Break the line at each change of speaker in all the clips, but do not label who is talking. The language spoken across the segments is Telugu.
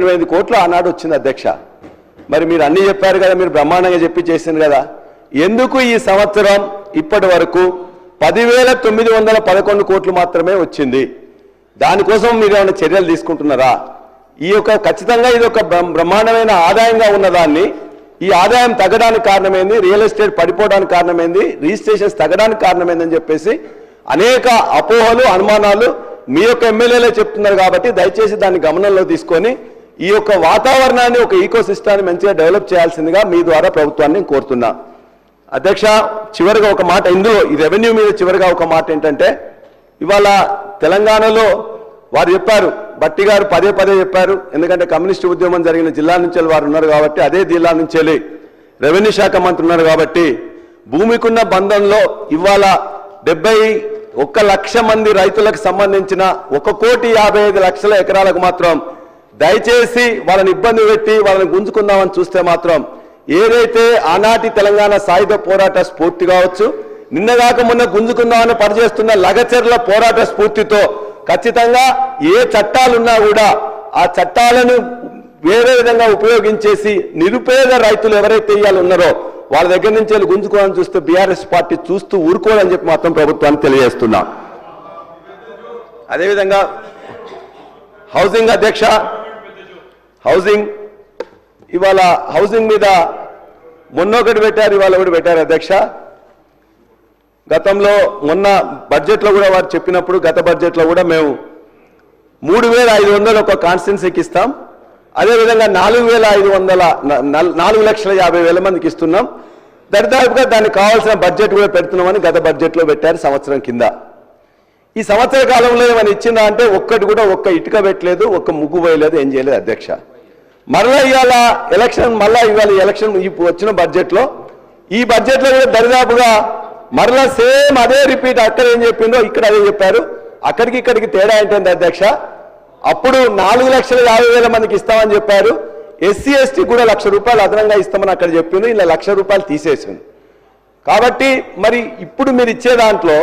ఇరవై ఐదు కోట్లు ఆనాడు వచ్చింది అధ్యక్ష. మరి మీరు అన్ని చెప్పారు కదా మీరు బ్రహ్మాండంగా చెప్పి చేసింది కదా. ఎందుకు ఈ సంవత్సరం ఇప్పటి వరకు పదివేల తొమ్మిది వందల పదకొండు కోట్లు మాత్రమే వచ్చింది? దానికోసం మీరు ఏమైనా చర్యలు తీసుకుంటున్నారా? ఈ యొక్క ఖచ్చితంగా ఇది ఒక బ్రహ్మాండమైన ఆదాయంగా ఉన్నదాన్ని ఈ ఆదాయం తగ్గడానికి కారణమైంది రియల్ ఎస్టేట్ పడిపోవడానికి కారణమైంది రిజిస్ట్రేషన్స్ తగ్గడానికి కారణమైందని చెప్పేసి అనేక అపోహలు అనుమానాలు మీ యొక్క ఎమ్మెల్యేలే చెప్తున్నారు కాబట్టి దయచేసి దాన్ని గమనంలో తీసుకొని ఈ యొక్క వాతావరణాన్ని ఒక ఈకో సిస్టాన్ని మంచిగా డెవలప్ చేయాల్సిందిగా మీ ద్వారా ప్రభుత్వాన్ని కోరుతున్నా. అధ్యక్ష చివరిగా ఒక మాట ఇందులో ఈ రెవెన్యూ మీద చివరిగా ఒక మాట ఏంటంటే ఇవాళ తెలంగాణలో వారు చెప్పారు బట్టి గారు పదే పదే చెప్పారు ఎందుకంటే కమ్యూనిస్ట్ ఉద్యమం జరిగిన జిల్లా నుంచి వారు ఉన్నారు కాబట్టి అదే జిల్లా నుంచి వెళ్ళి రెవెన్యూ శాఖ మంత్రి ఉన్నారు కాబట్టి భూమికున్న బంధంలో ఇవాళ డెబ్బై ఒక్క లక్ష మంది రైతులకు సంబంధించిన ఒక కోటి యాభై ఐదు లక్షల ఎకరాలకు మాత్రం దయచేసి వాళ్ళని ఇబ్బంది పెట్టి వాళ్ళని గుంజుకుందామని చూస్తే మాత్రం ఏదైతే ఆనాటి తెలంగాణ సాయుధ పోరాట స్ఫూర్తి కావచ్చు నిన్నగాక మొన్న గుంజుకుందామని పనిచేస్తున్న లగచర్ల పోరాట స్ఫూర్తితో ఖచ్చితంగా ఏ చట్టాలున్నా కూడా ఆ చట్టాలను వేరే విధంగా ఉపయోగించేసి నిరుపేద రైతులు ఎవరైతే ఇవ్వాలి ఉన్నారో వాళ్ళ దగ్గర నుంచి వెళ్ళి గుంజుకోవాలని చూస్తే బీఆర్ఎస్ పార్టీ చూస్తూ ఊరుకోవాలని చెప్పి మాత్రం ప్రభుత్వాన్ని తెలియజేస్తున్నాం. అదేవిధంగా హౌసింగ్ అధ్యక్ష హౌసింగ్. ఇవాళ హౌసింగ్ మీద మొన్న ఒకటి పెట్టారు ఇవాళ ఒకటి పెట్టారు అధ్యక్ష. గతంలో మొన్న బడ్జెట్లో కూడా వారు చెప్పినప్పుడు గత బడ్జెట్లో కూడా మేము మూడు వేల ఐదు వందలు ఒక కాన్స్టిట్యున్సీకి ఇస్తాం. అదేవిధంగా నాలుగు వేల ఐదు వందల నాలుగు లక్షల యాభై వేల మందికి ఇస్తున్నాం. దరిదాపుగా దానికి కావాల్సిన బడ్జెట్ కూడా పెడుతున్నామని గత బడ్జెట్లో పెట్టారు సంవత్సరం కింద. ఈ సంవత్సర కాలంలో ఏమైనా ఇచ్చిందా అంటే ఒక్కటి కూడా ఒక్క ఇటుక పెట్టలేదు ఒక్క ముగ్గు పోయలేదు ఏం చేయలేదు అధ్యక్ష. మరలా ఇవాళ ఎలక్షన్ మళ్ళా ఇవాళ ఎలక్షన్ ఇప్పుడు వచ్చిన బడ్జెట్లో. ఈ బడ్జెట్లో కూడా దరిదాపుగా మరలా సేమ్ అదే రిపీట్ అక్కడ ఏం చెప్పిందో ఇక్కడ అదే చెప్పారు. అక్కడికి ఇక్కడికి తేడా ఏంటంటే అధ్యక్ష అప్పుడు నాలుగు లక్షల యాభై వేల మందికి ఇస్తామని చెప్పారు. ఎస్సీ ఎస్టీ కూడా లక్ష రూపాయలు అదనంగా ఇస్తామని అక్కడ చెప్పింది. ఇలా లక్ష రూపాయలు తీసేసింది. కాబట్టి మరి ఇప్పుడు మీరు ఇచ్చే దాంట్లో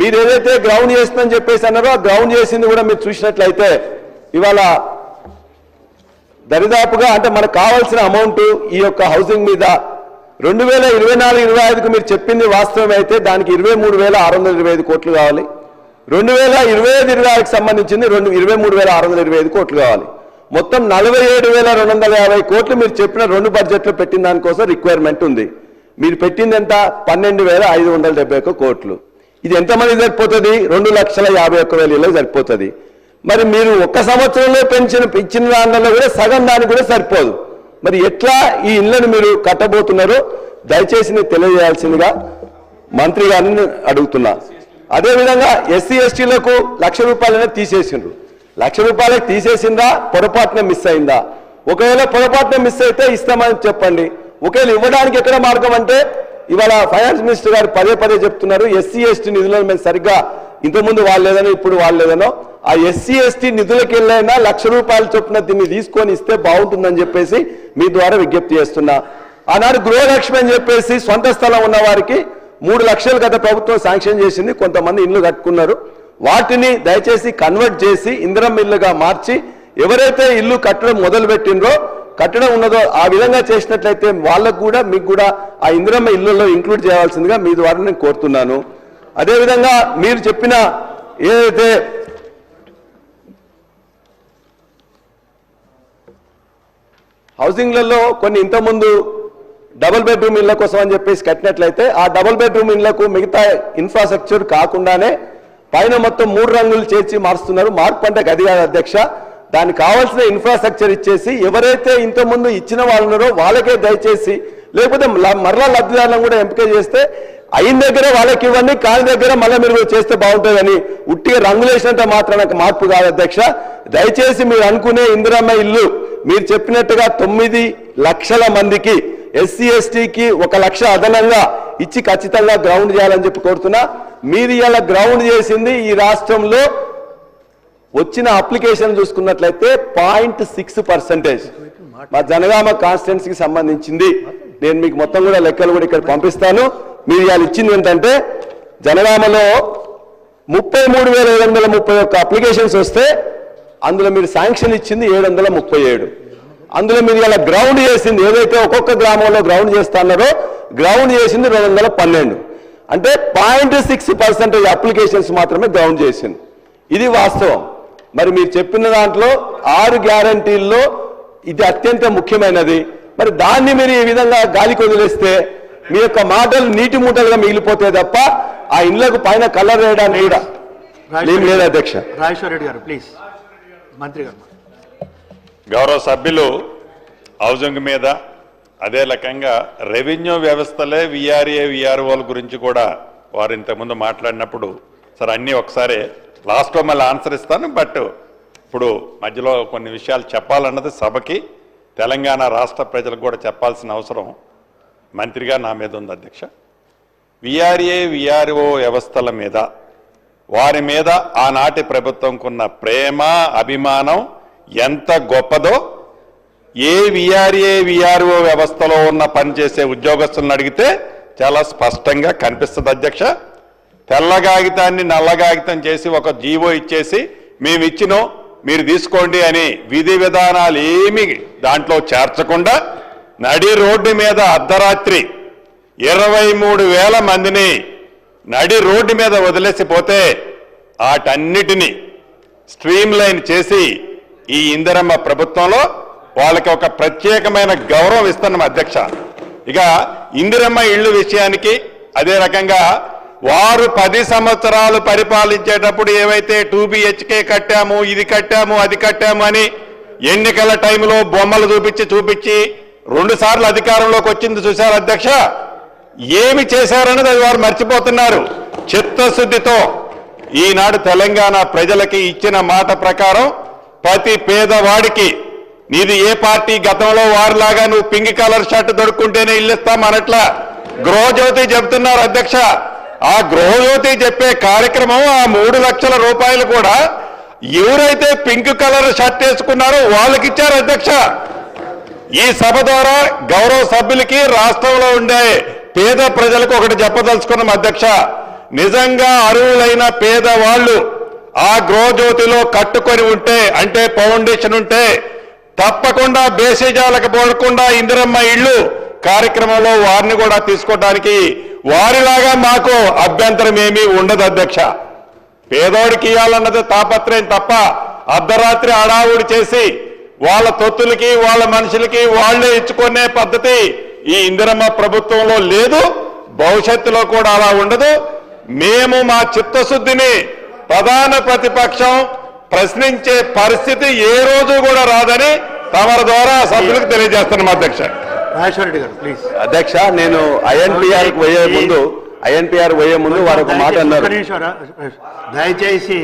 మీరు ఏదైతే గ్రౌండ్ చేస్తుందని చెప్పేసి అన్నారో ఆ గ్రౌండ్ చేసింది కూడా మీరు చూసినట్లయితే ఇవాళ దరిదాపుగా అంటే మనకు కావాల్సిన అమౌంట్ ఈ యొక్క హౌసింగ్ మీద రెండు వేల ఇరవై నాలుగు ఇరవై ఐదుకు మీరు చెప్పింది వాస్తవం అయితే దానికి ఇరవై మూడు వేల ఆరు వందల ఇరవై ఐదు కోట్లు కావాలి. రెండు వేల ఇరవై ఐదు ఇరవై ఆరుకి సంబంధించింది రెండు ఇరవై మూడు వేల ఆరు వందల ఇరవై ఐదు కోట్లు కావాలి. మొత్తం నలభై ఏడు వేల రెండు వందల యాభై కోట్లు మీరు చెప్పిన రెండు బడ్జెట్లు పెట్టిన దానికోసం రిక్వైర్మెంట్ ఉంది. మీరు పెట్టింది ఎంత? పన్నెండు వేల ఐదు వందల డెబ్బై ఒక్క కోట్లు. ఇది ఎంతమంది సరిపోతుంది? రెండు లక్షల యాభై ఒక్క వేల ఇళ్ళకి సరిపోతుంది. మరి మీరు ఒక్క సంవత్సరంలో పెంచిన ఇచ్చిన దానిలో కూడా సగం దానికి కూడా సరిపోదు. మరి ఎట్లా ఈ ఇళ్ళను మీరు కట్టబోతున్నారో దయచేసి నేను తెలియజేయాల్సిందిగా మంత్రి గారిని అడుగుతున్నా. అదేవిధంగా ఎస్సీ ఎస్టీలకు లక్ష రూపాయలనే తీసేసిండ్రు. లక్ష రూపాయలకు తీసేసిందా పొరపాటున మిస్ అయిందా? ఒకవేళ పొరపాటున మిస్ అయితే ఇస్తామని చెప్పండి. ఒకవేళ ఇవ్వడానికి ఎక్కడ మార్గం అంటే ఇవాళ ఫైనాన్స్ మినిస్టర్ గారు పదే పదే చెప్తున్నారు ఎస్సీ ఎస్టీ నిధులను మేము సరిగ్గా ఇంతకుముందు వాళ్ళేదనో ఇప్పుడు వాళ్ళేదనో ఆ ఎస్సీ ఎస్టీ నిధులకెళ్ళైనా లక్ష రూపాయల చొప్పున దీన్ని తీసుకొని ఇస్తే బాగుంటుందని చెప్పేసి మీ ద్వారా విజ్ఞప్తి చేస్తున్నా. ఆనాడు గృహలక్ష్మి అని చెప్పేసి సొంత స్థలం ఉన్న వారికి మూడు లక్షలు గత ప్రభుత్వం శాంక్షన్ చేసింది కొంతమంది ఇల్లు కట్టుకున్నారు. వాటిని దయచేసి కన్వర్ట్ చేసి ఇందిరం ఇల్లుగా మార్చి ఎవరైతే ఇల్లు కట్టడం మొదలుపెట్టిండ్రో కట్టడం ఉన్నదో ఆ విధంగా చేసినట్లయితే వాళ్ళకు కూడా మీకు కూడా ఆ ఇందిరమ్మ ఇళ్ళలో ఇంక్లూడ్ చేయాల్సిందిగా మీ ద్వారా నేను కోరుతున్నాను. అదేవిధంగా మీరు చెప్పిన ఏదైతే హౌసింగ్లలో కొన్ని ఇంతకుముందు డబుల్ బెడ్రూమ్ ఇళ్ళ కోసం అని చెప్పేసి కట్టినట్లయితే ఆ డబుల్ బెడ్రూమ్ ఇళ్ళకు మిగతా ఇన్ఫ్రాస్ట్రక్చర్ కాకుండానే పైన మొత్తం మూడు రంగులు చేర్చి మారుస్తున్నారు మార్పు అంటే గది కాదు అధ్యక్ష. దానికి కావాల్సిన ఇన్ఫ్రాస్ట్రక్చర్ ఇచ్చేసి ఎవరైతే ఇంతకుముందు ఇచ్చిన వాళ్ళు ఉన్నారో వాళ్ళకే దయచేసి లేకపోతే మరలా లబ్ధిదారులను కూడా ఎంపిక చేస్తే అయిన దగ్గర వాళ్ళకి ఇవ్వండి కాని దగ్గర మళ్ళీ మీరు చేస్తే బాగుంటుందని ఉట్టిగా రంగులేసినంత మాత్రం నాకు మార్పు కాదు అధ్యక్ష. దయచేసి మీరు అనుకునే ఇందిరమ్మ ఇల్లు మీరు చెప్పినట్టుగా తొమ్మిది లక్షల మందికి ఎస్సీ ఎస్టీకి ఒక లక్ష అదనంగా ఇచ్చి ఖచ్చితంగా గ్రౌండ్ చేయాలని చెప్పి కోరుతున్నా. మీరు ఇలా గ్రౌండ్ చేసింది ఈ రాష్ట్రంలో వచ్చిన అప్లికేషన్ చూసుకున్నట్లయితే పాయింట్ సిక్స్ పర్సెంటేజ్ మా జనగామ కాన్స్టిట్యున్సీకి సంబంధించింది. నేను మీకు మొత్తం కూడా లెక్కలు కూడా ఇక్కడ పంపిస్తాను. మీరు ఇవాళ ఇచ్చింది ఏంటంటే జనగామలో ముప్పై మూడు వేల ఏడు వందల ముప్పై ఒక్క అప్లికేషన్స్ వస్తే అందులో మీరు శాంక్షన్ ఇచ్చింది ఏడు వందల ముప్పై ఏడు. అందులో మీరు ఇలా గ్రౌండ్ చేసింది ఏదైతే ఒక్కొక్క గ్రామంలో గ్రౌండ్ చేస్తున్నారో గ్రౌండ్ చేసింది రెండు వందల పన్నెండు. అంటే పాయింట్ సిక్స్ పర్సెంటేజ్ అప్లికేషన్స్ మాత్రమే గ్రౌండ్ చేసింది. ఇది వాస్తవం. మరి మీరు చెప్పిన దాంట్లో ఆరు గ్యారంటీల్లో ఇది అత్యంత ముఖ్యమైనది. మరి దాన్ని మీరు ఈ విధంగా గాలికి వదిలేస్తే మీ యొక్క మాటలు నీటి మూటలుగా మిగిలిపోతాయి తప్ప ఆ ఇళ్ళకు పైన కలర్ వేయడానికి కూడా ఏం లేదు అధ్యక్ష.
రెడ్డి గారు ప్లీజ్ మంత్రి గారు.
గౌరవ సభ్యులు హౌసింగ్ మీద అదే రకంగా రెవెన్యూ వ్యవస్థలే విఆర్ఏ విఆర్ఓల గురించి కూడా వారు ఇంతకుముందు మాట్లాడినప్పుడు సరే అన్నీ ఒకసారి లాస్ట్లో మళ్ళీ ఆన్సర్ ఇస్తాను బట్ ఇప్పుడు మధ్యలో కొన్ని విషయాలు చెప్పాలన్నది సభకి తెలంగాణ రాష్ట్ర ప్రజలకు కూడా చెప్పాల్సిన అవసరం. మంత్రిగా నా మీద ఉంది అధ్యక్ష. విఆర్ఏ విఆర్ఓ వ్యవస్థల మీద వారి మీద ఆనాటి ప్రభుత్వంకున్న ప్రేమ అభిమానం ఎంత గొప్పదో ఏ విఆర్ఏ విఆర్ఓ వ్యవస్థలో ఉన్న పనిచేసే ఉద్యోగస్తులను అడిగితే చాలా స్పష్టంగా కనిపిస్తుంది అధ్యక్ష. తెల్ల కాగితాన్ని నల్ల కాగితం చేసి ఒక జీవో ఇచ్చేసి మేము ఇచ్చినో మీరు తీసుకోండి అని విధి విధానాలు ఏమి దాంట్లో చేర్చకుండా నడి రోడ్డు మీద అర్ధరాత్రి ఇరవై మూడు వేల మందిని నడి రోడ్డు మీద వదిలేసిపోతే వాటన్నిటినీ స్ట్రీమ్ లైన్ చేసి ఈ ఇందిరమ్మ ప్రభుత్వంలో వాళ్ళకి ఒక ప్రత్యేకమైన గౌరవం ఇస్తున్నాం అధ్యక్ష. ఇక ఇందిరమ్మ ఇళ్ళు విషయానికి అదే రకంగా వారు పది సంవత్సరాలు పరిపాలించేటప్పుడు ఏవైతే టూ బిహెచ్కే కట్టాము ఇది కట్టాము అది కట్టాము అని ఎన్నికల టైంలో బొమ్మలు చూపించి చూపించి రెండు సార్లు అధికారంలోకి వచ్చింది చూశారు అధ్యక్ష? ఏమి చేశారన్నది అది వారు మర్చిపోతున్నారు. చిత్తశుద్ధితో ఈనాడు తెలంగాణ ప్రజలకి ఇచ్చిన మాట ప్రకారం ప్రతి పేదవాడికి నీది ఏ పార్టీ గతంలో వారిలాగా నువ్వు పింక్ కలర్ షర్ట్ దొరుకుంటేనే ఇల్లిస్తాం అనట్లా గృహజ్యోతి చెబుతున్నారు అధ్యక్ష. ఆ గృహజ్యోతి చెప్పే కార్యక్రమం ఆ మూడు లక్షల రూపాయలు కూడా ఎవరైతే పింక్ కలర్ షర్ట్ వేసుకున్నారో వాళ్ళకి ఇచ్చారు అధ్యక్ష. ఈ సభ ద్వారా గౌరవ సభ్యులకి రాష్ట్రంలో ఉండే పేద ప్రజలకు ఒకటి చెప్పదలుచుకున్నాం అధ్యక్ష. నిజంగా అర్హులైన పేదవాళ్ళు ఆ గృహజ్యోతిలో కట్టుకొని ఉంటే అంటే ఫౌండేషన్ ఉంటే తప్పకుండా బేసిజాలకు పోకుండా ఇందిరమ్మ ఇళ్ళు కార్యక్రమంలో వారిని కూడా తీసుకోవడానికి వారిలాగా మాకు అభ్యంతరం ఏమీ ఉండదు అధ్యక్ష. పేదోడికి ఇవ్వాలన్నది తాపత్రయం తప్ప అర్ధరాత్రి అడావుడి చేసి వాళ్ళ తొత్తులకి వాళ్ళ మనుషులకి వాళ్ళే ఇచ్చుకునే పద్ధతి ఈ ఇందిరమ్మ ప్రభుత్వంలో లేదు. భవిష్యత్తులో కూడా అలా ఉండదు. మేము మా చిత్తశుద్ధిని ప్రధాన ప్రతిపక్షం ప్రశ్నించే పరిస్థితి ఏ రోజు కూడా రాదని తమరి ద్వారా సభ్యులకు తెలియజేస్తున్నాం అధ్యక్ష.
రాజేశ్వర రెడ్డి గారు ప్లీజ్
అధ్యక్ష నేను ఐఎన్పిఆర్ పోయే ముందు ఐఎన్పిఆర్ పోయే ముందు వారు ఒక మాట
దయచేసి-
అన్నారు
దయచేసి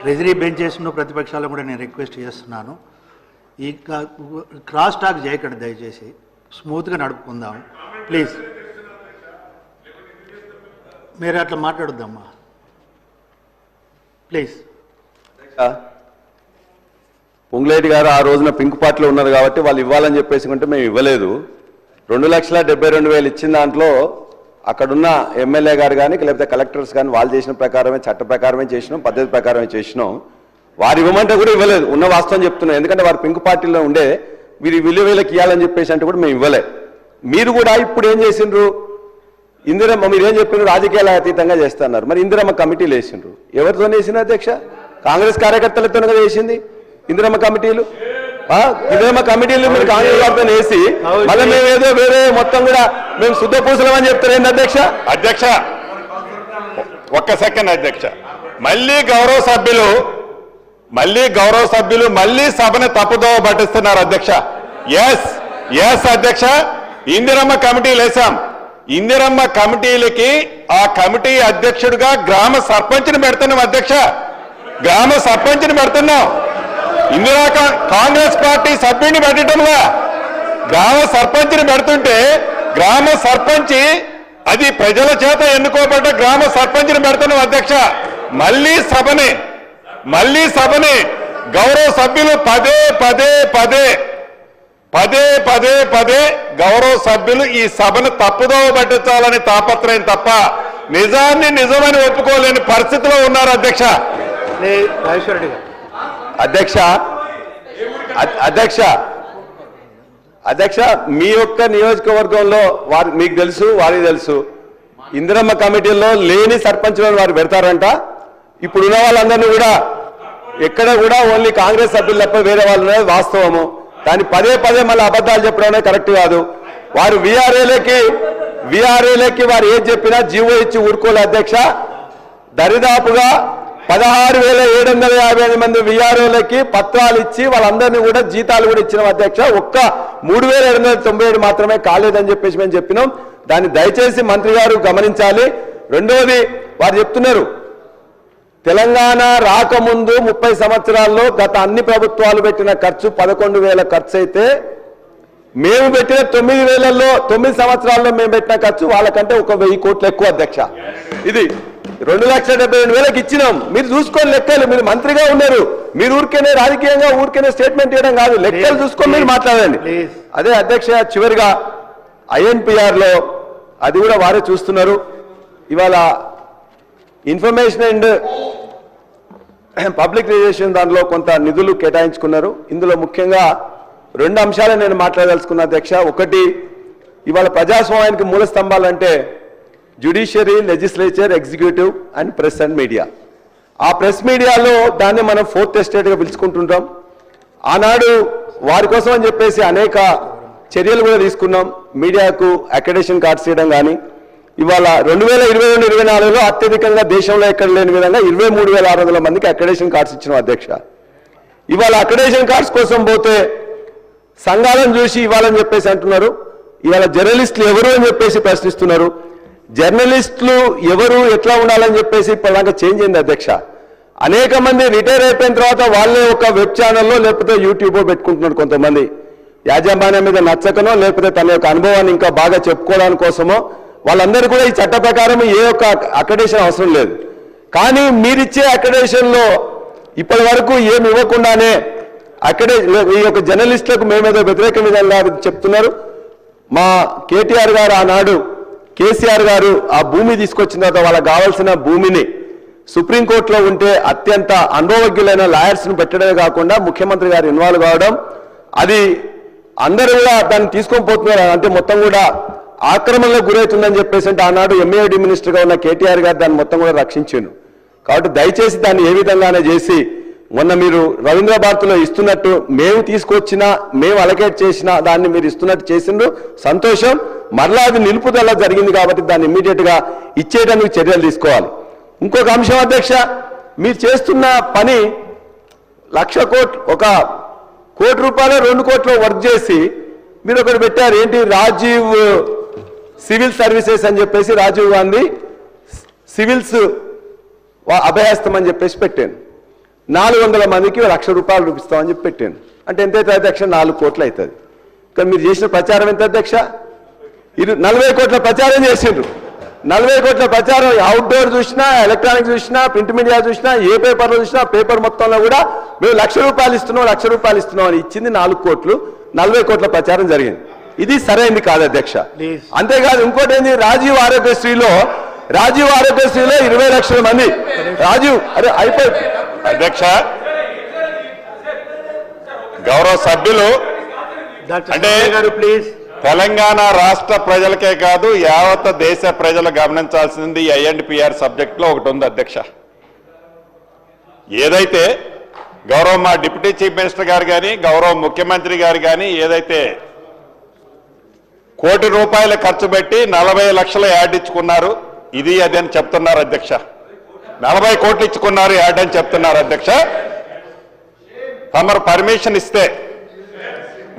ట్రెజరీ బెంచెస్ ప్రతిపక్షాలను కూడా నేను రిక్వెస్ట్ చేస్తున్నాను. ఈ క్రాస్ టాక్ చేయకండి దయచేసి. స్మూత్గా నడుపుకుందాం. ప్లీజ్. మీరు అట్లా మాట్లాడొద్దమ్మా. ప్లీజ్.
పొంగులేటి గారు ఆ రోజున పింక్ పార్టీలో ఉన్నారు కాబట్టి వాళ్ళు ఇవ్వాలని చెప్పేసి ఉంటే మేము ఇవ్వలేదు. రెండు లక్షల డెబ్బై రెండు వేలు ఇచ్చిన దాంట్లో అక్కడున్న ఎమ్మెల్యే గారు కానీ లేకపోతే కలెక్టర్స్ కానీ వాళ్ళు చేసిన ప్రకారమే చట్ట ప్రకారమే చేసినాం పద్ధతి ప్రకారమే చేసినాం. వారు ఇవ్వమంటే కూడా ఇవ్వలేదు. ఉన్న వాస్తవం చెప్తున్నాం. ఎందుకంటే వారు పింక్ పార్టీలో ఉండే వీరి విలువ వీళ్ళకి ఇవ్వాలని చెప్పేసి అంటే కూడా మేము ఇవ్వలే. మీరు కూడా ఇప్పుడు ఏం చేసిండ్రు? ఇందిరమ్మ మీరు ఏం చెప్పిన రాజకీయాల అతీతంగా చేస్తున్నారు. మరి ఇందిరమ్మ కమిటీలు వేసిండ్రు ఎవరితో వేసిన అధ్యక్ష? కాంగ్రెస్ కార్యకర్తలతో కదా వేసింది ఇందిరమ్మ కమిటీలు? ఇందిరమ్మ కమిటీలు మీరు కాంగ్రెస్ వారితో వేసి మళ్ళీ మేము ఏదో వేరే మొత్తం కూడా మేము శుద్ధ పూసలమని చెప్తారు. ఏంటి అధ్యక్ష?
అధ్యక్ష ఒక్క సెకండ్ అధ్యక్ష. మళ్ళీ గౌరవ సభ్యులు మళ్ళీ గౌరవ సభ్యులు మళ్ళీ సభని తప్పుదోవ పట్టిస్తున్నారు అధ్యక్ష. ఎస్ ఎస్ అధ్యక్ష. ఇందిరమ్మ కమిటీలు వేశాం. ఇందిరమ్మ కమిటీలకి ఆ కమిటీ అధ్యక్షుడిగా గ్రామ సర్పంచ్ని పెడుతున్నాం అధ్యక్ష. గ్రామ సర్పంచ్ని పెడుతున్నాం. ఇందిరా కాంగ్రెస్ పార్టీ సభ్యుడిని పెట్టడంలా గ్రామ సర్పంచ్ని పెడుతుంటే గ్రామ సర్పంచి అది ప్రజల చేత ఎన్నుకోబడ్డ గ్రామ సర్పంచ్ని పెడుతున్నాం అధ్యక్ష. మళ్ళీ సభని మళ్ళీ సభని గౌరవ సభ్యులు పదే పదే పదే పదే పదే పదే గౌరవ సభ్యులు ఈ సభను తప్పుదోవ పట్టించాలని తాపత్రయం తప్ప నిజాన్ని నిజమని ఒప్పుకోలేని పరిస్థితిలో ఉన్నారు అధ్యక్ష.
అధ్యక్ష అధ్యక్ష అధ్యక్ష మీ యొక్క నియోజకవర్గంలో వారి మీకు తెలుసు వారికి తెలుసు. ఇందిరమ్మ కమిటీల్లో లేని సర్పంచులను వారు పెడతారంట. ఇప్పుడున్న వాళ్ళందరినీ కూడా ఎక్కడ కూడా ఓన్లీ కాంగ్రెస్ సభ్యులు తప్ప వేరే వాళ్ళు వాస్తవము. కానీ పదే పదే మళ్ళీ అబద్ధాలు చెప్పడం కరెక్ట్ కాదు. వారు విఆర్ఏలకి విఆర్ఏలకి వారు ఏం చెప్పినా జీవో ఇచ్చి ఊరుకోలే అధ్యక్ష. దరిదాపుగా పదహారు వేల ఏడు వందల యాభై ఐదు మంది విఆర్ఓలకి పత్రాలు ఇచ్చి వాళ్ళందరినీ కూడా జీతాలు కూడా ఇచ్చిన అధ్యక్ష. ఒక్క మూడు వేల ఏడు వందల తొంభై ఏడు మాత్రమే కాలేదని చెప్పేసి మేము చెప్పినాం. దాన్ని దయచేసి మంత్రి గారు గమనించాలి. రెండవది వారు చెప్తున్నారు తెలంగాణ రాకముందు ముప్పై సంవత్సరాల్లో గత అన్ని ప్రభుత్వాలు పెట్టిన ఖర్చు పదకొండు వేల ఖర్చు అయితే మేము పెట్టిన తొమ్మిది వేలలో తొమ్మిది సంవత్సరాల్లో మేము పెట్టిన ఖర్చు వాళ్ళకంటే ఒక వెయ్యి కోట్లు ఎక్కువ అధ్యక్ష. ఇది రెండు లక్షల డెబ్బై రెండు వేలకు ఇచ్చినాం. మీరు చూసుకొని లెక్కలు మీరు మంత్రిగా ఉన్నారు. మీరు ఊరికేనే రాజకీయంగా ఊరికేనే స్టేట్మెంట్ ఇవ్వడం కాదు. లెక్కలు చూసుకొని మీరు మాట్లాడండి. అదే అధ్యక్ష చివరిగా ఐఎన్పిఆర్లో అది కూడా వారే చూస్తున్నారు. ఇవాళ ఇన్ఫర్మేషన్ అండ్ పబ్లిక్ రిలేషన్ దానిలో కొంత నిధులు కేటాయించుకున్నారు. ఇందులో ముఖ్యంగా రెండు అంశాలు నేను మాట్లాడదలుచుకున్న అధ్యక్ష. ఒకటి ఇవాళ ప్రజాస్వామ్యానికి మూల స్తంభాలంటే judiciary legislature executive and press and media. ఆ ప్రెస్ మీడియాలో దాన్ని మనం ఫోర్త్ ఎస్టేట్గా పిలుచుకుంటుంటాం. ఆనాడు వారి కోసం అని చెప్పేసి అనేక చర్యలు కూడా తీసుకున్నాం. మీడియాకు అక్రెడిషన్ కార్డ్స్ ఇవ్వడం కానీ ఇవాళ రెండు వేల ఇరవై రెండు ఇరవై నాలుగులో అత్యధికంగా దేశంలో ఎక్కడ లేని విధంగా ఇరవై మూడు వేల ఆరు వందల మందికి అక్రెడిషన్ కార్డ్స్ ఇచ్చిన అధ్యక్ష. ఇవాళ అకడేషన్ కార్డ్స్ కోసం పోతే సంఘాలను చూసి ఇవ్వాలని చెప్పేసి అంటున్నారు. ఇవాళ జర్నలిస్టులు ఎవరు అని చెప్పేసి ప్రశ్నిస్తున్నారు. జర్నలిస్టులు ఎవరు ఎట్లా ఉండాలని చెప్పేసి ఇప్పటిదాకా చేంజ్ అయింది అధ్యక్ష. అనేక మంది రిటైర్ అయిపోయిన తర్వాత వాళ్ళే ఒక వెబ్ ఛానల్లో లేకపోతే యూట్యూబ్ పెట్టుకుంటున్నారు కొంతమంది. యాజమాన్యం మీద నచ్చకనో లేకపోతే తన యొక్క అనుభవాన్ని ఇంకా బాగా చెప్పుకోవడానికి కోసమో వాళ్ళందరూ కూడా ఈ చట్ట ప్రకారం ఏ ఒక్క అకడేషన్ అవసరం లేదు. కానీ మీరిచ్చే అకడేషన్లో ఇప్పటి వరకు ఏమి ఇవ్వకుండానే అక్కడే ఈ యొక్క జర్నలిస్టులకు మేమేదో వ్యతిరేక విధంగా చెప్తున్నారు. మా కేటీఆర్ గారు ఆనాడు కేసీఆర్ గారు ఆ భూమి తీసుకొచ్చిన తర్వాత వాళ్ళకి కావాల్సిన భూమిని సుప్రీంకోర్టులో ఉంటే అత్యంత అనుభవజ్ఞులైన లాయర్స్ను పెట్టడమే కాకుండా ముఖ్యమంత్రి గారు ఇన్వాల్వ్ కావడం అది అందరూ కూడా దాన్ని తీసుకొని పోతున్నారు. అంటే మొత్తం కూడా ఆక్రమణలకు గురవుతుందని చెప్పేసి అంటే ఆనాడు ఎంఏడి మినిస్టర్గా ఉన్న కేటీఆర్ గారు దాన్ని మొత్తం కూడా రక్షించాను కాబట్టి దయచేసి దాన్ని ఏ విధంగానే చేసి మొన్న మీరు రవీంద్ర భారతిలో ఇస్తున్నట్టు మేము తీసుకొచ్చిన మేము అలకేట్ చేసిన దాన్ని మీరు ఇస్తున్నట్టు చేసిండ్రు. సంతోషం. మరలా అది నిలుపుదల జరిగింది కాబట్టి దాన్ని ఇమ్మీడియట్గా ఇచ్చేయడానికి చర్యలు తీసుకోవాలి. ఇంకొక అంశం అధ్యక్ష మీరు చేస్తున్న పని లక్ష కోట్లు ఒక కోటి రూపాయలు రెండు కోట్లు వర్క్ చేసి మీరు ఒకటి పెట్టారు. ఏంటి? రాజీవ్ సివిల్ సర్వీసెస్ అని చెప్పేసి రాజీవ్ గాంధీ సివిల్స్ వా- అభయహస్తం అని చెప్పేసి పెట్టాను. నాలుగు వందల మందికి లక్ష రూపాయలు చూపిస్తామని చెప్పి పెట్టాను. అంటే ఎంత అవుతుంది అధ్యక్ష? నాలుగు కోట్లు అవుతుంది. కానీ మీరు చేసిన ప్రచారం ఎంత అధ్యక్ష? ఇరు నలభై కోట్ల ప్రచారం చేసిండ్రు. నలభై కోట్ల ప్రచారం అవుట్డోర్ చూసినా ఎలక్ట్రానిక్ చూసినా ప్రింట్ మీడియా చూసినా ఏ పేపర్లో చూసినా పేపర్ మొత్తంలో కూడా మేము లక్ష రూపాయలు ఇస్తున్నాం లక్ష రూపాయలు ఇస్తున్నాం అని ఇచ్చింది నాలుగు కోట్లు. నలభై కోట్ల ప్రచారం జరిగింది. ఇది సరైంది కాదు అధ్యక్ష. అంతేకాదు ఇంకోటి ఏంది? రాజీవ్ ఆరోగ్యశ్రీలో రాజీవ్ ఆరోగ్యశ్రీలో ఇరవై లక్షల మంది. రాజీవ్ అరే అయిపోయి.
అధ్యక్ష గౌరవ సభ్యులు అంటే-
ప్లీజ్
తెలంగాణ రాష్ట్ర ప్రజలకే కాదు యావత్ దేశ ప్రజలు గమనించాల్సింది ఐఎన్పిఆర్ సబ్జెక్ట్లో ఒకటి ఉంది అధ్యక్ష. ఏదైతే గౌరవ మా డిప్యూటీ చీఫ్ మినిస్టర్ గారు కానీ గౌరవ ముఖ్యమంత్రి గారు కానీ ఏదైతే కోటి రూపాయలు ఖర్చు పెట్టి నలభై లక్షల యాడ్ ఇచ్చుకున్నారు. ఇది అది అని చెప్తున్నారు అధ్యక్ష. నలభై కోట్లు ఇచ్చుకున్నారు యాడ్ అని చెప్తున్నారు అధ్యక్ష. తమరు పర్మిషన్ ఇస్తే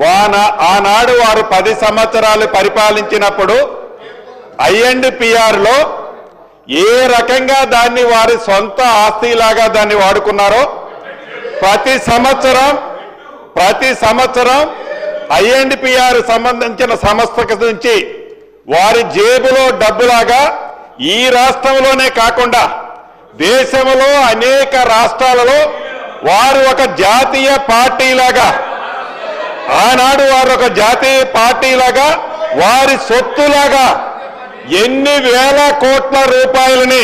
వాన ఆనాడు వారు పది సంవత్సరాలు పరిపాలించినప్పుడు ఐఎండ్పిఆర్లో ఏ రకంగా దాన్ని వారి సొంత ఆస్తిలాగా దాన్ని వాడుకున్నారో ప్రతి సంవత్సరం ప్రతి సంవత్సరం ఐఎన్డిపిఆర్ సంబంధించిన సంస్థకు నుంచి వారి జేబులో డబ్బులాగా ఈ రాష్ట్రంలోనే కాకుండా దేశంలో అనేక రాష్ట్రాలలో వారు ఒక జాతీయ పార్టీలాగా ఆనాడు వారు ఒక జాతీయ పార్టీలాగా వారి సొత్తులాగా ఎన్ని వేల కోట్ల రూపాయలని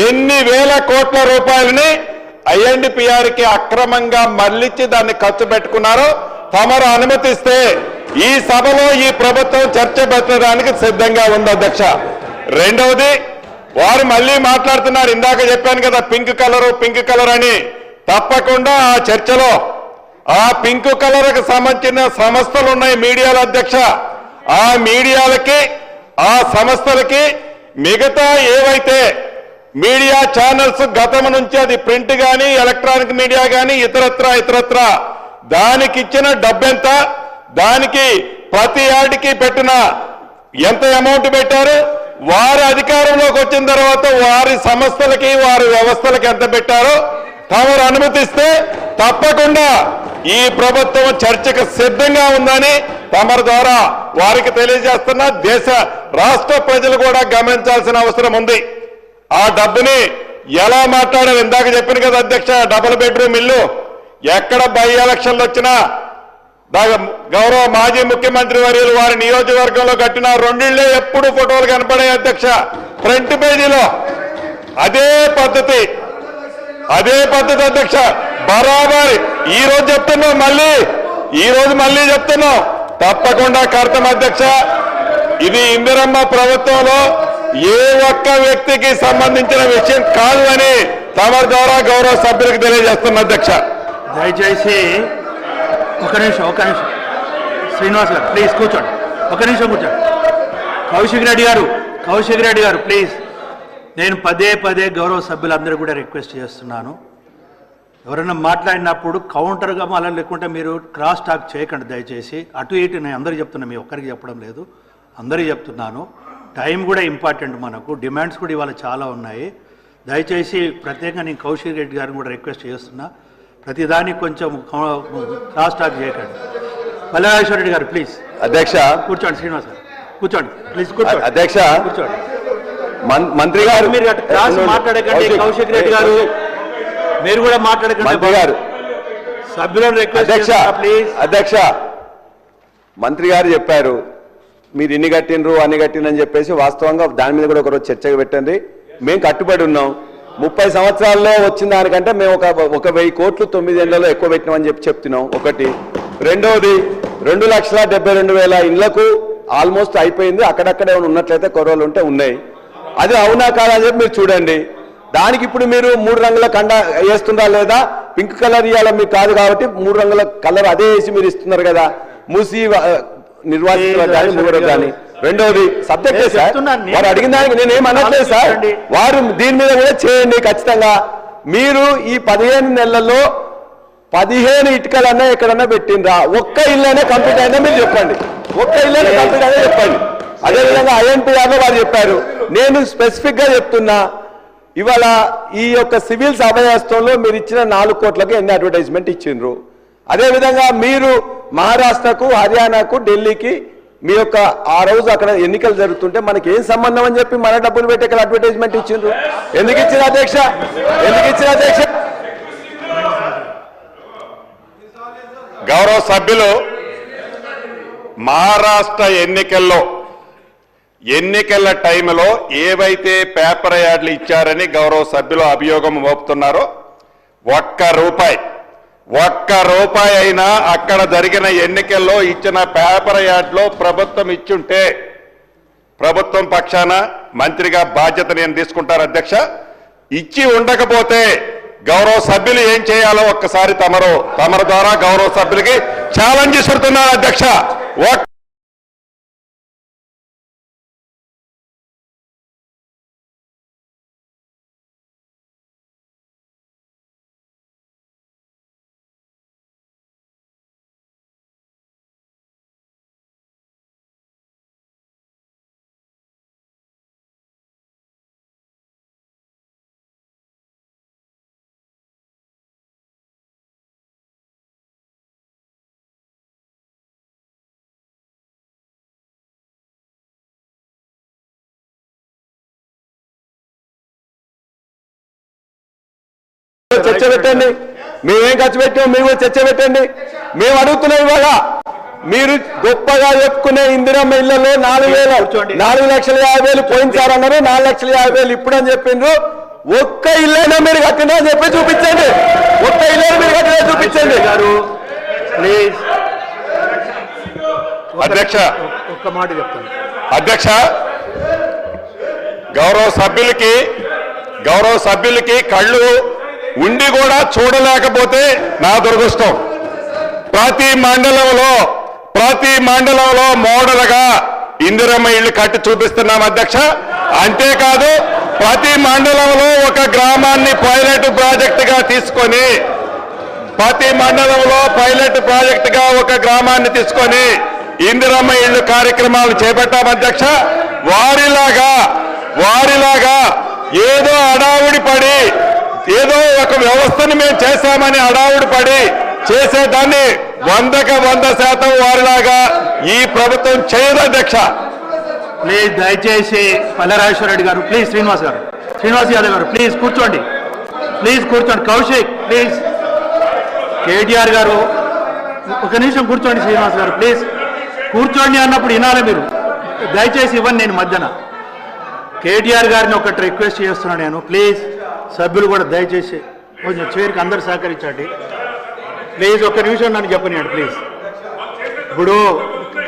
ఎన్ని వేల కోట్ల రూపాయలని ఐఎన్డిపిఆర్కి అక్రమంగా మళ్ళించి దాన్ని ఖర్చు పెట్టుకున్నారో తమరు అనుమతిస్తే ఈ సభలో ఈ ప్రభుత్వం చర్చ పెట్టడానికి సిద్ధంగా ఉంది అధ్యక్ష. రెండవది వారు మళ్ళీ మాట్లాడుతున్నారు. ఇందాక చెప్పాను కదా పింక్ కలర్ పింక్ కలర్ అని. తప్పకుండా ఆ చర్చలో ఆ పింక్ కలర్కు సంబంధించిన సంస్థలు ఉన్నాయి మీడియాల అధ్యక్ష. ఆ మీడియాలకి ఆ సంస్థలకి మిగతా ఏవైతే మీడియా ఛానల్స్ గతం నుంచి అది ప్రింట్ కానీ ఎలక్ట్రానిక్ మీడియా కానీ ఇతరత్ర ఇతరత్ర దానికి ఇచ్చిన డబ్బెంత? దానికి ప్రతి యాడికి పెట్టిన ఎంత అమౌంట్ పెట్టారు? వారి అధికారంలోకి వచ్చిన తర్వాత వారి సంస్థలకి వారి వ్యవస్థలకి ఎంత పెట్టారో తమరు అనుమతిస్తే తప్పకుండా ఈ ప్రభుత్వం చర్చకు సిద్ధంగా ఉందని తమరి ద్వారా వారికి తెలియజేస్తున్న దేశ రాష్ట్ర ప్రజలు కూడా గమనించాల్సిన అవసరం ఉంది. ఆ డబ్బుని ఎలా మాట్లాడారు? ఇందాక చెప్పిన కదా అధ్యక్ష డబుల్ బెడ్రూమ్ ఇల్లు. ఎక్కడ బై ఎలక్షన్లు వచ్చినా గౌరవ మాజీ ముఖ్యమంత్రి వర్యులు వారి నియోజకవర్గంలో కట్టిన రెండిళ్ళే ఎప్పుడు ఫోటోలు కనపడే అధ్యక్ష. ఫ్రంట్ పేజీలో. అదే పద్ధతి. అదే పద్ధతి అధ్యక్ష. బరాబర్. ఈ రోజు చెప్తున్నాం మళ్ళీ. ఈ రోజు మళ్ళీ చెప్తున్నాం. తప్పకుండా కర్తం అధ్యక్ష. ఇది ఇందిరమ్మ ప్రభుత్వంలో ఏ ఒక్క వ్యక్తికి సంబంధించిన విషయం కాదు అని తమ ద్వారా గౌరవ సభ్యులకు తెలియజేస్తున్న అధ్యక్ష.
దయచేసి ఒక నిమిషం ఒక నిమిషం. శ్రీనివాస్ గారు ప్లీజ్ కూర్చోండి. ఒక నిమిషం కూర్చోండి. కౌశిక్ రెడ్డి గారు కౌశిక్ రెడ్డి గారు ప్లీజ్ నేను పదే పదే గౌరవ సభ్యులందరూ కూడా రిక్వెస్ట్ చేస్తున్నాను. ఎవరైనా మాట్లాడినప్పుడు కౌంటర్గా మళ్ళీ లేకుంటే మీరు క్రాస్ టాక్ చేయకండి దయచేసి. అటు ఇటు నేను అందరికీ చెప్తున్నా మీ ఒక్కరికి చెప్పడం లేదు. అందరికీ చెప్తున్నాను. టైం కూడా ఇంపార్టెంట్ మనకు. డిమాండ్స్ కూడా ఇవాళ చాలా ఉన్నాయి. దయచేసి ప్రత్యేకంగా నేను కౌశిక్ రెడ్డి గారిని కూడా రిక్వెస్ట్ చేస్తున్నా. ప్రతిదానికి కొంచెం కౌ- క్రాస్ టాక్ చేయకండి మల్లేశ్వర రెడ్డి గారు ప్లీజ్
అధ్యక్ష.
కూర్చోండి శ్రీనివాస్ గారు. కూర్చోండి ప్లీజ్ కూర్చోండి.
అధ్యక్ష.
కూర్చోండి.
మంత్రి గారు.
మీరు క్రాస్ మాట్లాడకండి కౌశిక్ రెడ్డి గారు. మీరు కూడా మాట్లాడకండి
మంత్రి గారు.
సభ్యులను రిక్వెస్ట్ ప్లీజ్
అధ్యక్ష. మంత్రి గారు చెప్పారు మీరు ఇన్ని కట్టినరు అన్ని కట్టినని చెప్పేసి వాస్తవంగా దాని మీద కూడా ఒకరోజు చర్చగా పెట్టండి. మేము కట్టుబడి ఉన్నాం. ముప్పై సంవత్సరాల్లో వచ్చిన దానికంటే మేము ఒక ఒక వెయ్యి కోట్లు తొమ్మిది ఏళ్ళలో ఎక్కువ పెట్టినామని చెప్పి చెప్తున్నాం. ఒకటి. రెండవది రెండు లక్షల డెబ్బై రెండు వేల ఇండ్లకు ఆల్మోస్ట్ అయిపోయింది. అక్కడక్కడ ఏమైనా ఉన్నట్లయితే కొరవలు ఉంటే ఉన్నాయి. అది అవునా కాదా అని చెప్పి మీరు చూడండి. దానికి ఇప్పుడు మీరు మూడు రంగుల కండ వేస్తుందా లేదా? పింక్ కలర్ ఇవ్వాల మీకు కాదు కాబట్టి మూడు రంగుల కలర్ అదే వేసి మీరు ఇస్తున్నారు కదా. మూసి ఆ, కానీ మూడు కానీ. రెండోది సబ్జెక్టే సార్? వారు అడిగిన దానికి నేనేం అనట్లేదు సార్. వారు దీని మీద కూడా చేయండి ఖచ్చితంగా. మీరు ఈ పదిహేను నెలల్లో పదిహేను ఇటుకలన్నా ఎక్కడన్నా పెట్టిండ్రా? ఒక్క ఇల్లనే కంప్లీట్ అయిందా మీరు చెప్పండి. ఒక్క ఇల్లనే కంప్లీట్ అయినా చెప్పండి. అదేవిధంగా ఐఎన్పిఆర్లో వారు చెప్పారు. నేను స్పెసిఫిక్గా చెప్తున్నా ఇవాళ ఈ యొక్క సివిల్ అభయస్థంలో మీరు ఇచ్చిన నాలుగు కోట్లకు ఎన్ని అడ్వర్టైజ్మెంట్ ఇచ్చిండ్రు? అదేవిధంగా మీరు మహారాష్ట్రకు హర్యానాకు ఢిల్లీకి మీ యొక్క ఆ రోజు అక్కడ ఎన్నికలు జరుగుతుంటే మనకి ఏం సంబంధం అని చెప్పి మన డబ్బులు పెట్టి ఇక్కడ అడ్వర్టైజ్మెంట్ ఇచ్చిండ్రు? ఎందుకు ఇచ్చిన అధ్యక్ష? ఎందుకు ఇచ్చిన అధ్యక్ష?
గౌరవ సభ్యులు మహారాష్ట్ర ఎన్నికల్లో ఎన్నికల టైంలో ఏవైతే పేపర్ యాడ్లు ఇచ్చారని గౌరవ సభ్యులు అభియోగం మోపుతున్నారో ఒక్క రూపాయి ఒక్క రూపాయి అయినా అక్కడ జరిగిన ఎన్నికల్లో ఇచ్చిన పేపర్ యాడ్లో ప్రభుత్వం ఇచ్చుంటే ప్రభుత్వం పక్షాన మంత్రిగా బాధ్యత నేను తీసుకుంటారు అధ్యక్ష. ఇచ్చి ఉండకపోతే గౌరవ సభ్యులు ఏం చేయాలో ఒక్కసారి తమరు తమరు ద్వారా గౌరవ సభ్యులకి ఛాలెంజ్ ఇస్తున్నారు అధ్యక్ష. ఒక్క
చర్చ పెట్టండి. మేమేం ఖర్చు పెట్టాం మీరు కూడా చర్చ పెట్టండి. మేము అడుగుతున్నాం ఇవాళ. మీరు గొప్పగా చెప్పుకునే ఇందిరమ్మ ఇళ్ళలో నాలుగు వేల. నాలుగు లక్షల యాభై వేలు పోయినసారి అన్నారు. నాలుగు లక్షల యాభై వేలు ఇప్పుడు అని చెప్పిండ్రు. ఒక్క ఇల్లైనా మీరు కట్టినా అని చెప్పి చూపించండి. ఒక్క ఇల్లైనా మీరు కట్టినా చూపించండి.
గారు ప్లీజ్.
అధ్యక్ష.
ఒక్క మాట చెప్తాను.
అధ్యక్ష గౌరవ సభ్యులకి గౌరవ సభ్యులకి కళ్ళు ఉండి కూడా చూడలేకపోతే నా దురదృష్టం. ప్రతి మండలంలో ప్రతి మండలంలో మోడల్గా ఇందిరమ్మ ఇల్లు కట్టి చూపిస్తున్నాం అధ్యక్ష. అంతేకాదు ప్రతి మండలంలో ఒక గ్రామాన్ని పైలట్ ప్రాజెక్టుగా తీసుకొని ప్రతి మండలంలో పైలట్ ప్రాజెక్టుగా ఒక గ్రామాన్ని తీసుకొని ఇందిరమ్మ ఇళ్ళు కార్యక్రమాలు చేపట్టాం అధ్యక్ష. వారిలాగా వారిలాగా ఏదో అడావుడి పడి ఏదో ఒక వ్యవస్థను మేము చేశామని అడావుడు పడి చేసేదాన్ని వందక వంద శాతం వారిలాగా ఈ ప్రభుత్వం చేయదు అధ్యక్ష.
ప్లీజ్ దయచేసి పల్లరాజేశ్వర రెడ్డి గారు ప్లీజ్ శ్రీనివాస్ గారు శ్రీనివాస్ యాదవ్ గారు ప్లీజ్ కూర్చోండి. ప్లీజ్ కూర్చోండి కౌశిక్ ప్లీజ్. కేటీఆర్ గారు ఒక నిమిషం కూర్చోండి శ్రీనివాస్ గారు ప్లీజ్. కూర్చోండి అన్నప్పుడు వినాలి మీరు. దయచేసి ఇవ్వండి నేను మధ్యన. కేటీఆర్ గారిని ఒకటి రిక్వెస్ట్ చేస్తున్నాను నేను ప్లీజ్. సభ్యులు కూడా దయచేసి కొంచెం చివరికి అందరు సహకరించండి. ప్లీజ్ ఒక్క నిమిషం నన్ను చెప్పనియండి ప్లీజ్. ఇప్పుడు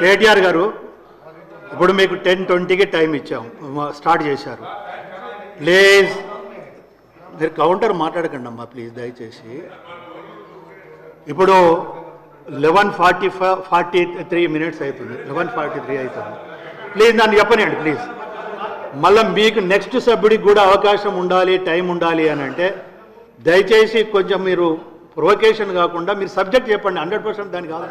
కేటీఆర్ గారు ఇప్పుడు మీకు టెన్ ట్వంటీకి టైం ఇచ్చాం స్టార్ట్ చేశారు. ప్లీజ్ మీరు కౌంటర్ మాట్లాడకండి అమ్మా ప్లీజ్ దయచేసి. ఇప్పుడు eleven forty five forty three minutes అవుతుంది లెవెన్ ఫార్టీ త్రీ అవుతుంది. ప్లీజ్ నన్ను చెప్పనియండి ప్లీజ్. మళ్ళీ మీకు నెక్స్ట్ సభ్యుడికి కూడా అవకాశం ఉండాలి టైం ఉండాలి అని అంటే దయచేసి కొంచెం మీరు ప్రొవకేషన్ కాకుండా మీరు సబ్జెక్ట్ చెప్పండి హండ్రెడ్ పర్సెంట్ దాని కాదు